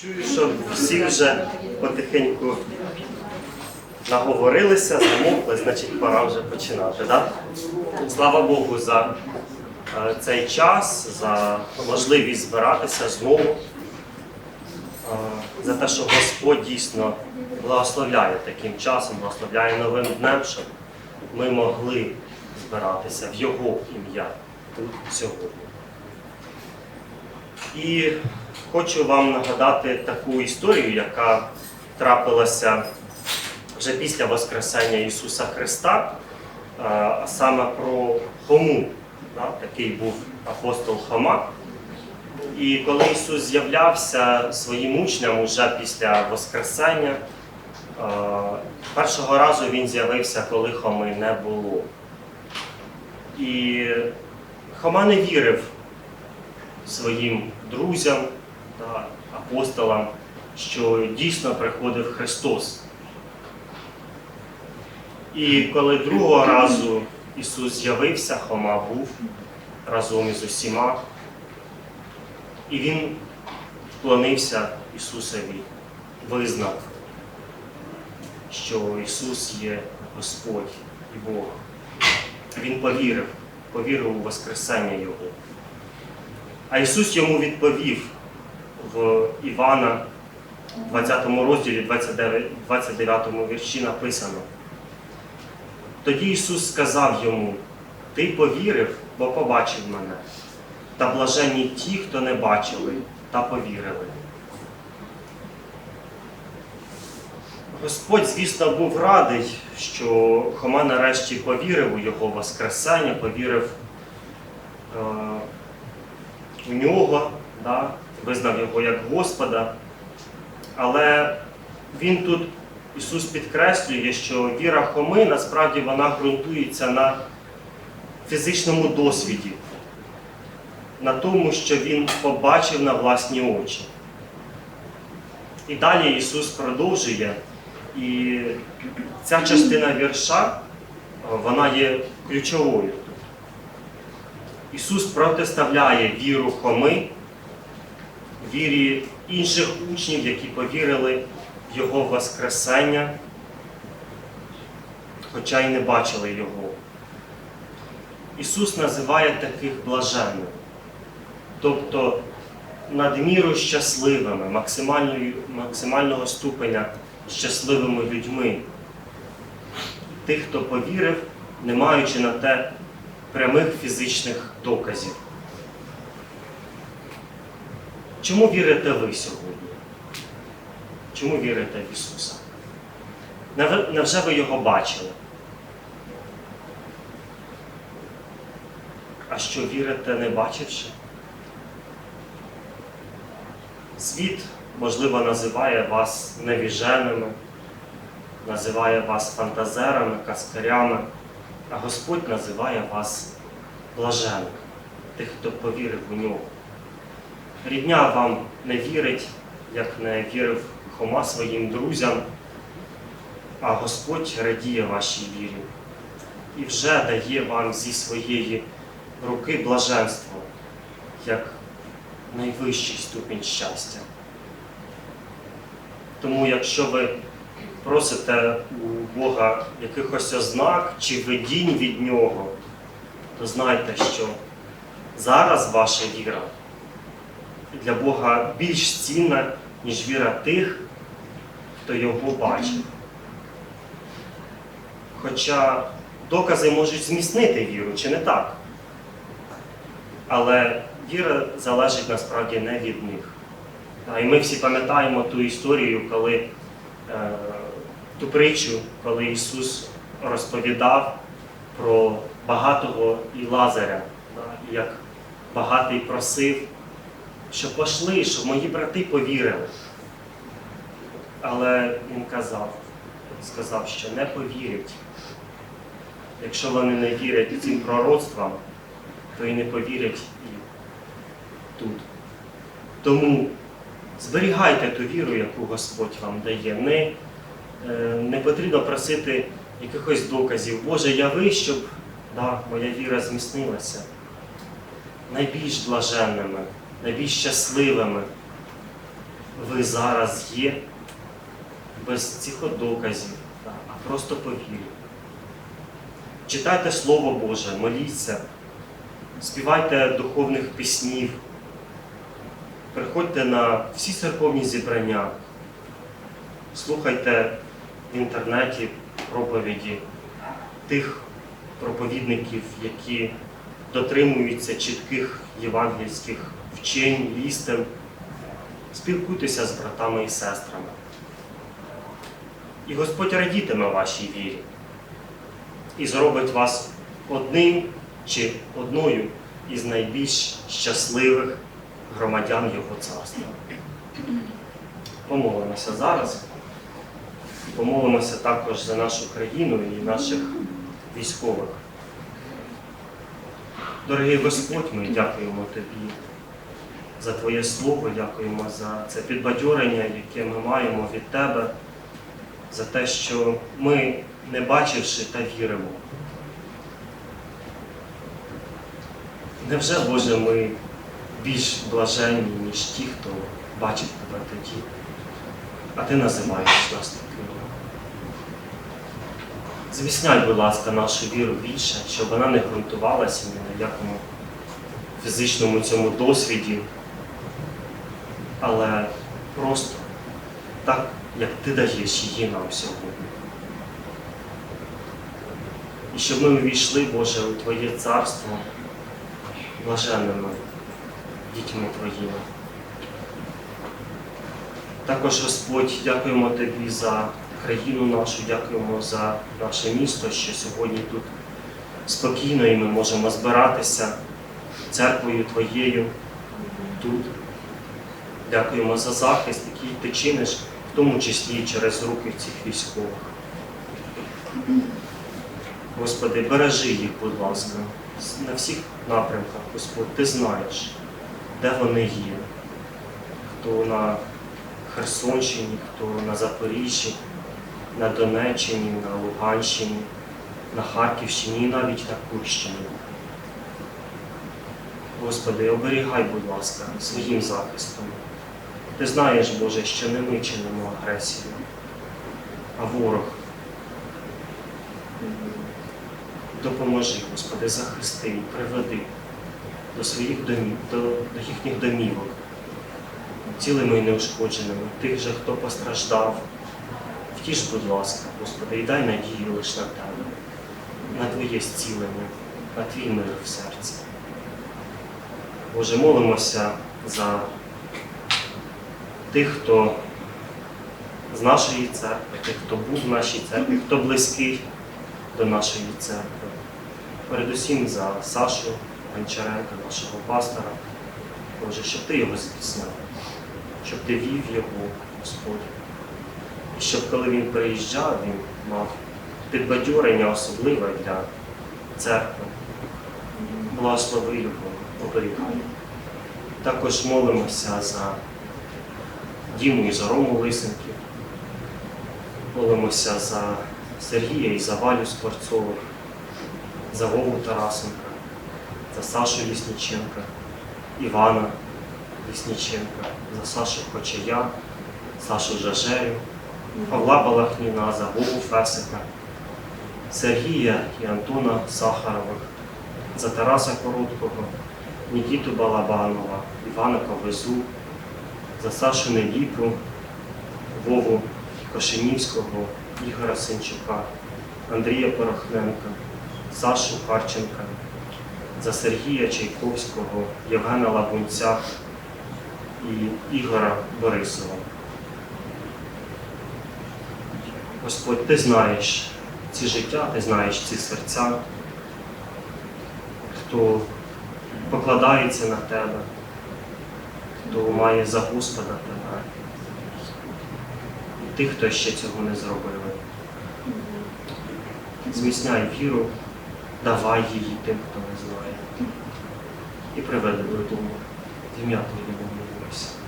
Чую, що всі вже потихеньку наговорилися, замовкли, значить пора вже починати. Да? Слава Богу за е, цей час, за можливість збиратися знову, е, за те, що Господь дійсно благословляє таким часом, благословляє новим днем, щоб ми могли збиратися в Його ім'я тут сьогодні. І хочу вам нагадати таку історію, яка трапилася вже після Воскресення Ісуса Христа, а саме про Хому, такий був апостол Хома. І коли Ісус з'являвся своїм учням уже після Воскресення, першого разу Він з'явився, коли Хоми не було. І Хома не вірив своїм друзям та апостолам, що дійсно приходив Христос. І коли другого разу Ісус з'явився, Хома був разом із усіма, і Він вклонився Ісусові, визнав, що Ісус є Господь і Бог. Він повірив, повірив у Воскресення Його. А Ісус йому відповів в Івана, 20 розділі, 29, 29 вірші написано. Тоді Ісус сказав йому: Ти повірив, бо побачив мене, та блаженні ті, хто не бачили та повірили. Господь, звісно, був радий, що Хома нарешті повірив у Його Воскресення, повірив е, у нього, да, визнав його як Господа. Але він тут, Ісус підкреслює, що віра Хоми насправді вона ґрунтується на фізичному досвіді, на тому, що він побачив на власні очі. І далі Ісус продовжує, і ця частина вірша, вона є ключовою. Ісус протиставляє віру Хоми, вірі інших учнів, які повірили в Його Воскресення, хоча й не бачили Його. Ісус називає таких блаженними, тобто надміру щасливими, максимального ступеня щасливими людьми. Тих, хто повірив, не маючи на те прямих фізичних доказів. Чому вірите ви сьогодні? Чому вірите в Ісуса? Невже ви його бачили? А що вірите, не бачивши? Світ, можливо, називає вас невіженими, називає вас фантазерами, каскарями, а Господь називає вас блаженними, тих, хто повірив у нього. Рідня вам не вірить, як не вірив Хома своїм друзям, а Господь радіє вашій вірі і вже дає вам зі своєї руки блаженство, як найвищий ступінь щастя. Тому, якщо ви просите у Бога якихось ознак чи видінь від Нього, то знайте, що зараз ваша віра для Бога більш цінна, ніж віра тих, хто його бачив. Хоча докази можуть зміцнити віру, чи не так? Але віра залежить насправді не від них. І ми всі пам'ятаємо ту історію, коли е, ту притчу, коли Ісус розповідав про багатого і Лазаря, як багатий просив, що пошли, щоб мої брати повірили. Але він казав, сказав, що не повірять. Якщо вони не вірять цим пророцтвам, то і не повірять і тут. Тому зберігайте ту віру, яку Господь вам дає. Не, е, не потрібно просити якихось доказів. Боже, яви, щоб да, моя віра зміцнилася. Найбільш блаженними, найбільш щасливими ви зараз є, без цих доказів, а просто по вірі. Читайте Слово Боже, моліться, співайте духовних піснів, приходьте на всі церковні зібрання, слухайте в інтернеті проповіді тих проповідників, які дотримуються чітких євангельських вчень, істин. Спілкуйтеся з братами і сестрами. І Господь радітиме вашій вірі і зробить вас одним чи одною із найбільш щасливих громадян Його царства. Помолимося зараз. Помолимося також за нашу країну і наших військових. Дорогий Господь, ми дякуємо Тобі за Твоє Слово, дякуємо за це підбадьорення, яке ми маємо від Тебе, за те, що ми, не бачивши та віримо. Невже, Боже, ми більш блаженні, ніж ті, хто бачив Тебе тоді, а Ти називаєш нас такими? Звісняй, будь ласка, нашу віру більше, щоб вона не ґрунтувалася ні на якому фізичному цьому досвіді, але просто так, як ти даєш її нам сьогодні. І щоб ми увійшли, Боже, у Твоє царство блаженними дітьми Твоїми. Також, Господь, дякуємо Тобі за країну нашу, дякуємо за наше місто, що сьогодні тут спокійно і ми можемо збиратися церквою Твоєю тут. Дякуємо за захист, який ти чиниш, в тому числі і через руки цих військових. Господи, бережи їх, будь ласка, на всіх напрямках, Господь, ти знаєш, де вони є, хто на Херсонщині, хто на Запоріжжі, на Донеччині, на Луганщині, на Харківщині і навіть на Курщині. Господи, оберігай, будь ласка, своїм захистом. Ти знаєш, Боже, що не ми чинимо агресію, а ворог. Допоможи, Господи, захисти приведи до своїх домів, до, до їхніх домівок, цілими і неушкодженими, тих же, хто постраждав. Втіш, будь ласка, Господи, і дай надію лише на Тебе, на Твоє зцілення, на Твій мир в серці. Боже, молимося за тих, хто з нашої церкви, тих, хто був в нашій церкві, хто близький до нашої церкви. Передусім за Сашу Гончаренка, нашого пастора. Боже, щоб ти його зміцняв, щоб ти вів його, Господь. І щоб коли він приїжджав, він мав підбадьорення особливе для церкви. Благослови його, оберігай. Також молимося за Діму і за Рому Лисенків. Молимося за Сергія і за Валю Скворцових, за Вову Тарасенка, за Сашу Лісніченка, Івана Лісніченка, за Сашу Хочая, Сашу Жажерю, Павла Балахніна, за Вову Фесика, Сергія і Антона Сахарових, за Тараса Короткого, Нікіту Балабанова, Івана Ковезу, за Сашу Неліпу, Вову Кошенівського, Ігора Синчука, Андрія Порохненка, Сашу Харченка, за Сергія Чайковського, Євгена Лабунця і Ігора Борисова. Господь, ти знаєш ці життя, ти знаєш ці серця, хто покладається на тебе, хто має за Господа тебе, і тих, хто ще цього не зробили. Зміцняй віру, давай її тим, хто не знає. І приведи додому. Ім'я Твоє молимося.